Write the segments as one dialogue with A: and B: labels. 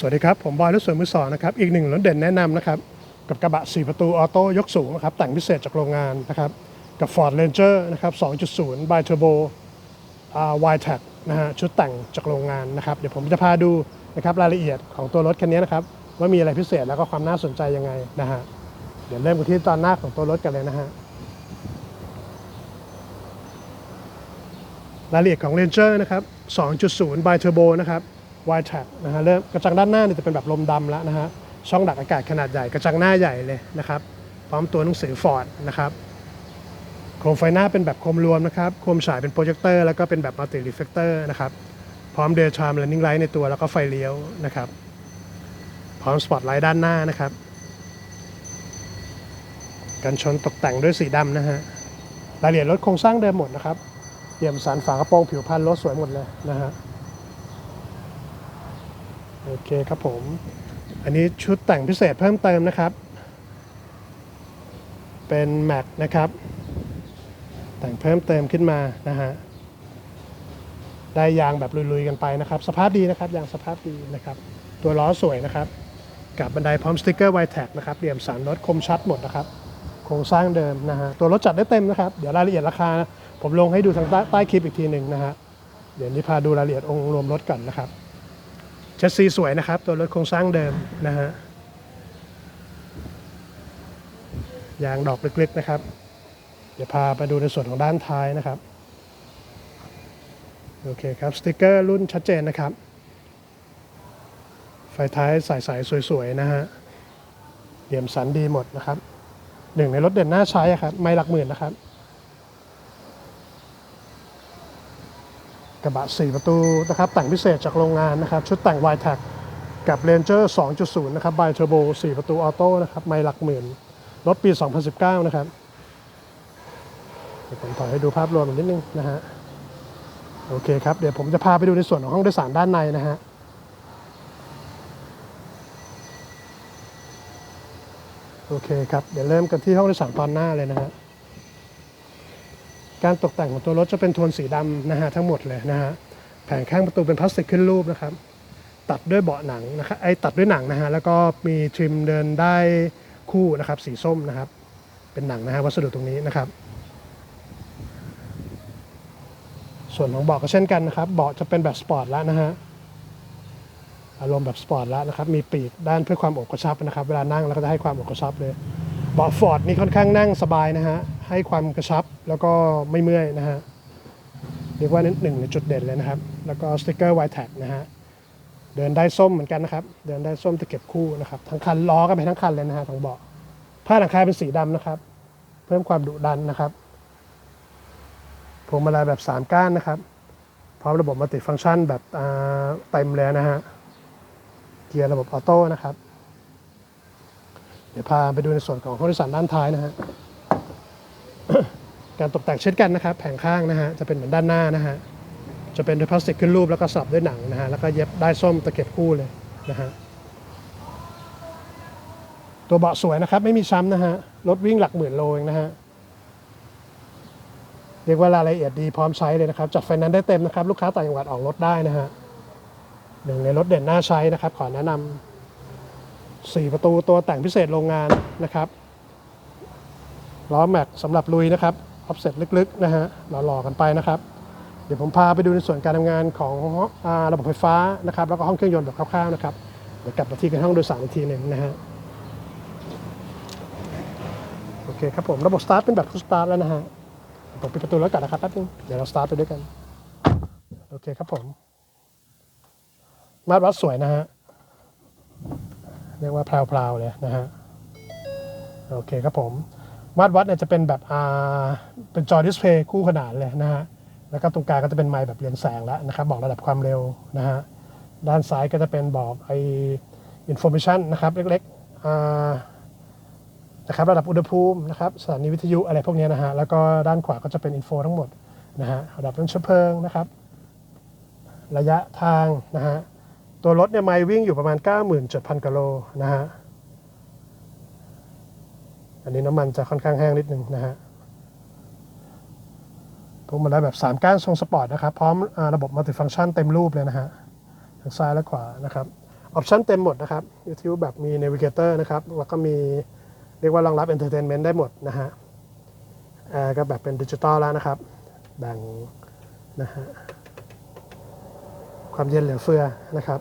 A: สวัสดีครับ ผมบอยรถสวนมือสองนะครับ อีกหนึ่งรถเด่นแนะนำนะครับ กับกระบะ 4 ประตูออโต้ยกสูงนะครับ แต่งพิเศษจากโรงงานนะครับ กับ Ford Ranger นะครับ 2.0 by Turbo อ่า y t a c นะฮะชุดแต่งจากโรงงานนะครับ เดี๋ยวผมจะพาดูนะครับรายละเอียดของตัวรถคันนี้นะครับ ว่ามีอะไรพิเศษแล้วก็ความน่าสนใจยังไงนะฮะเดี๋ยวเริ่มกันที่ตอนหน้าของตัวรถกันเลยนะฮะรายละเอียดของ Ranger นะครับ 2.0 by Turbo นะครับ y t a c นะฮะเริ่มกระจังด้านหน้าเนี่ยจะเป็นแบบลมดำแล้วนะฮะช่องดักอากาศขนาดใหญ่กระจังหน้าใหญ่เลยนะครับพร้อมตัวหนังสือ Ford นะครับโคมไฟหน้าเป็นแบบโคมรวมนะครับโคมฉายเป็นโปรเจคเตอร์แล้วก็เป็นแบบมัลติรีเฟกเตอร์นะครับพร้อมเดย์ชาร์มและนดิ้งไลท์ในตัวแล้วก็ไฟเลี้ยวนะครับพร้อมสปอตไลท์ด้านหน้านะครับกันชนตกแต่งด้วยสีดำนะฮะรายละเอียดรถโครงสร้างเดิมหมดนะครับเปี่ยมสันฝากระโปรงผิวพันรถสวยหมดเลยนะฮะ โอเคครับผม อันนี้ชุดแต่งพิเศษเพิ่มเติมนะครับ เป็นแม็กนะครับ แต่งเพิ่มเติมขึ้นมานะฮะ ได้ยางแบบลุยๆกันไปนะครับ สภาพดีนะครับ ยางสภาพดีนะครับ ตัวล้อสวยนะครับ กับบันไดพร้อมสติกเกอร์ไวแท็กนะครับเหลี่ยมสันรถคมชัดหมดนะครับ โครงสร้างเดิมนะฮะ ตัวรถจัดได้เต็มนะครับ เดี๋ยวรายละเอียดราคา ผมลงให้ดูทางใต้คลิปอีกทีหนึ่งนะฮะ เดี๋ยวนี้พาดูรายละเอียดองค์รวมรถก่อนนะครับ ชสซีสวยนะครับ ตัวรถโครงสร้างเดิมนะฮะยางดอกเล็กๆนะครับ เดี๋ยวพาไปดูในส่วนของด้านท้ายนะครับ โอเคครับ สติกเกอร์รุ่นชัดเจนนะครับ ไฟท้ายใสๆสวยๆนะฮะเหลี่ยมสันดีหมดนะครับ หนึ่งในรถเด่นหน้าใช้ครับ ไม่หลักหมื่นนะครับ ระบะ 4 ประตูนะครับแต่งพิเศษจากโรงงานนะครับ ชุดแต่ง y t a c กับ Ranger 2.0 นะครับ by Turbo 4 ประตูออโต้นะครับ ไม่หลักหมื่น รถปี 2019 นะครับเดี๋ยวผมถอยให้ดูภาพรวมนิดนึงนะฮะ โอเคครับ เดี๋ยวผมจะพาไปดูในส่วนของห้องโดยสารด้านในนะฮะโอเคครับ เดี๋ยวเริ่มกันที่ห้องโดยสารตอนหน้าเลยนะฮะ การตกแต่งของตัวรถจะเป็นโทนสีดำนะฮะทั้งหมดเลยนะฮะแผงข้างประตูเป็นพลาสติกขึ้นรูปนะครับ ตัดด้วยเบาะหนังนะครับไอ้ตัดด้วยหนังนะฮะแล้วก็มีทริมเดินได้คู่นะครับสีส้มนะครับ เป็นหนังนะฮะวัสดุตรงนี้นะครับ ส่วนของเบาะก็เช่นกันนะครับเบาะจะเป็นแบบสปอร์ตแล้วนะฮะอารมณ์แบบสปอร์ตแล้วนะครับมีปีกด้านเพื่อความอบกระชับนะครับ เวลานั่งแล้วก็จะให้ความอบกระชับเลย บาะฟอร์ดนี่ค่อนข้างนั่งสบายนะฮะ ให้ความกระชับแล้วก็ไม่เมื่อยนะฮะ เรียกว่าหนึ่งในจุดเด่นเลยนะครับ แล้วก็สติกเกอร์ไวแท็กนะฮะ เดินได้ส้มเหมือนกันนะครับ เดินได้ส้มตะเก็บคู่นะครับ ทั้งคันล้อกันไปทั้งคันเลยนะฮะทั้งเบาะผ้าหนังคาเป็นสีดำนะครับ เพิ่มความดุดันนะครับพวงมาลัยแบบ 3 ก้านนะครับ พร้อมระบบมัลติฟังก์ชันแบบเต็มเลยนะฮะ เกียร์ระบบออโต้นะครับ ดี๋ยวพาไปดูในส่วนของห้องโดยสารด้านท้ายนะฮะการตกแต่งเช่นกันนะครับ แผงข้างนะฮะจะเป็นเหมือนด้านหน้านะฮะจะเป็นด้วยพลาสติกขึ้นรูปแล้วก็สลับด้วยหนังนะฮะแล้วก็เย็บได้ส้มตะเก็บคู่เลยนะฮะตัวเบาะสวยนะครับ ไม่มีช้ำนะฮะรถวิ่งหลักหมื่นโลเองนะฮะเรียกว่ารายละเอียดดีพร้อมใช้เลยนะครับจัดไฟนนซ์ได้เต็มนะครับ ลูกค้าต่างจังหวัดออกรถได้นะฮะหนึ่งในรถเด่นน่าใช้นะครับ ขอแนะนำ 4 ประตูตัวแต่งพิเศษโรงงานนะครับล้อแม็กสำหรับลุยนะครับออฟเซ็ตลึกๆนะฮะหล่อๆกันไปนะครับ เดี๋ยวผมพาไปดูในส่วนการทำงานของอระบบไฟฟ้านะครับ แล้วก็ห้องเครื่องยนต์แบบคร่าวๆนะครับเดี๋ยวกลับมาที่กันห้องโดยสารอีกทีหนึ่งนะฮะโอเคครับผมระบบสตาร์ทเป็นแบบสตาร์ทแล้วนะฮะผมปิดประตูแล้วกันนะครับแป๊บนึงเดี๋ยวเราสตาร์ทไปด้วยกัน โอเคครับผม มาตรวัดสวยนะฮะ เรียกว่าพราวๆเลยนะฮะโอเคครับผมมาตรวัดเนี่ยจะเป็นแบบอ่าเป็นจอดิสเพย์คู่ขนานเลยนะฮะแล้วก็ตรงกลางก็จะเป็นไมค์แบบเรียนแสงแล้วนะครับ บอกระดับความเร็วนะฮะด้านซ้ายก็จะเป็นบอกไออินโฟ a t ชันนะครับเล็กๆอ่านะครับระดับอุณหภูมินะครับสถานีวิทยุอะไรพวกนี้นะฮะแล้วก็ด้านขวาก็จะเป็นอินโฟทั้งหมดนะฮะระดับต้นเชื้อเพลิงนะครับ ระยะทางนะฮะ ตัวรถเนี่ยไมล์วิ่งอยู่ประมาณ 97,000กิโลนะฮะ อันนี้น้ำมันจะค่อนข้างแห้งนิดนึงนะฮะพวกมันได้แบบ 3 ก้านทรงสปอร์ตนะครับ พร้อมอาระบบมัลติฟังก์ชันเต็มรูปเลยนะฮะทั้งซ้ายและขวานะครับ ออปชันเต็มหมดนะครับ YouTube แบบมี Navigator นะครับ แล้วก็มีเรียกว่ารองรับ Entertainment ได้หมดนะฮะแอร์ก็แบบเป็นดิจิตอลแล้วนะครับ แบ่งนะฮะ ความเย็นเหลือเฟือนะครับ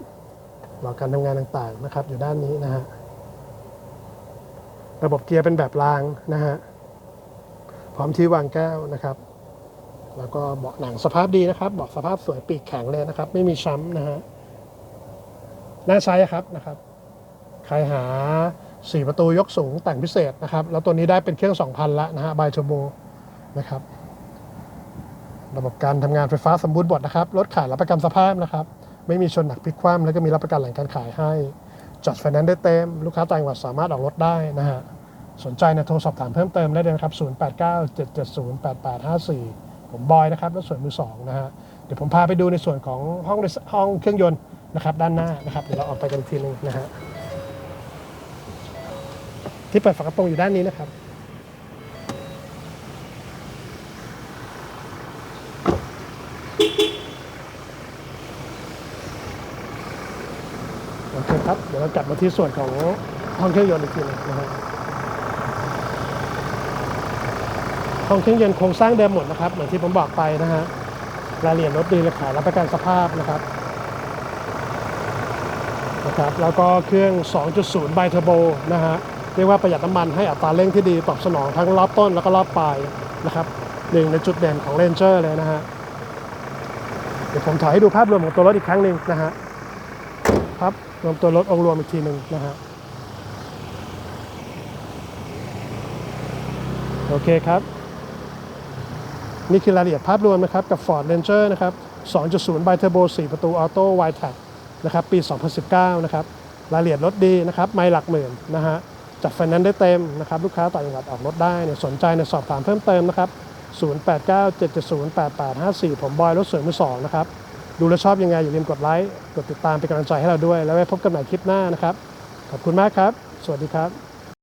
A: หลอกการทำงานต่างๆนะครับ อยู่ด้านนี้นะฮะระบบเกียร์เป็นแบบรางนะฮะพร้อมที่วางแก้วนะครับ แล้วก็เบาะหนังสภาพดีนะครับเบาะสภาพสวยปีกแข็งเลยนะครับ ไม่มีช้ำนะฮะน่าใช้ครับนะครับ ใครหา 4 ประตูยกสูงแต่งพิเศษนะครับ แล้วตัวนี้ได้เป็นเครื่อง 2,000 ละนะฮะไบโ u โบนะครับ ระบบการทำงานไฟฟ้าสมบูรณ์หมดนะครับรถขายรับประกันสภาพนะครับ ไม่มีชนหนักพลิกคว่ำแล้วก็มีรับประกันหลังการขายให้จัดไฟแนนซ์ได้เต็ม ลูกค้าต่างจังหวัดสามารถออกรถได้นะฮะสนใจนะโทรสอบถามเพิ่มเติมได้เลยนะครับ 0897708854 ผมบอยนะครับรถสวนมือสองนะฮะเดี๋ยวผมพาไปดูในส่วนของห้องห้องเครื่องยนต์นะครับด้านหน้านะครับเดี๋ยวเราออกไปกันทีหนึงนะฮะที่เปิดฝากระโปรงอยู่ด้านนี้นะครับ เคครับ เดี๋ยวเรากลับมาที่ส่วนของห้องเครื่องยนต์อีกทีหนึงนะฮะห้องเครื่องยนต์โครงสร้างเดิมหมดนะครับ เหมือนที่ผมบอกไปนะฮะรายละเอียดรถดีเลยขายรับประกันสภาพนะครับนะครับ แล้วก็เครื่อง 2.0 ไบเทอร์โบนะฮะเรียกว่าประหยัดน้ำมันให้อัตราเร่งที่ดีตอบสนองทั้งรอบต้นแล้วก็รอบปลายนะครับหนึ่งในจุดเด่นของ Ranger เลยนะฮะเดี๋ยวผมถ่ายให้ดูภาพรวมของตัวรถอีกครั้งหนึ่งนะฮะครับ รวมตัวรถองค์รวมอีกทีหนึ่งนะฮะโอเคครับ นี่คือรายละเอียดภาพรวมนะครับ กับ Ford Ranger นะครับ 2.0ไบเทอร์โบ4ประตูออโต้ w i t e c นะครับ ปี 2019 นะครับ รายละเอียดรถดีนะครับ ไม่หลักหมื่นนะฮะจัดไฟแนนซ์ได้เต็มนะครับ ลูกค้าต่างจังหวัดออกรถได้เนี่ยสนใจเนี่ยสอบถามเพิ่มเติมนะครับ 0897708854 ผมบอยรถสวยมือสองนะครับ ดูแลชอบยังไงอย่าลืมกดไลค์กดติดตามเป็นกำลังใจให้เราด้วย แล้วไว้พบกันใหม่คลิปหน้านะครับ ขอบคุณมากครับ สวัสดีครับ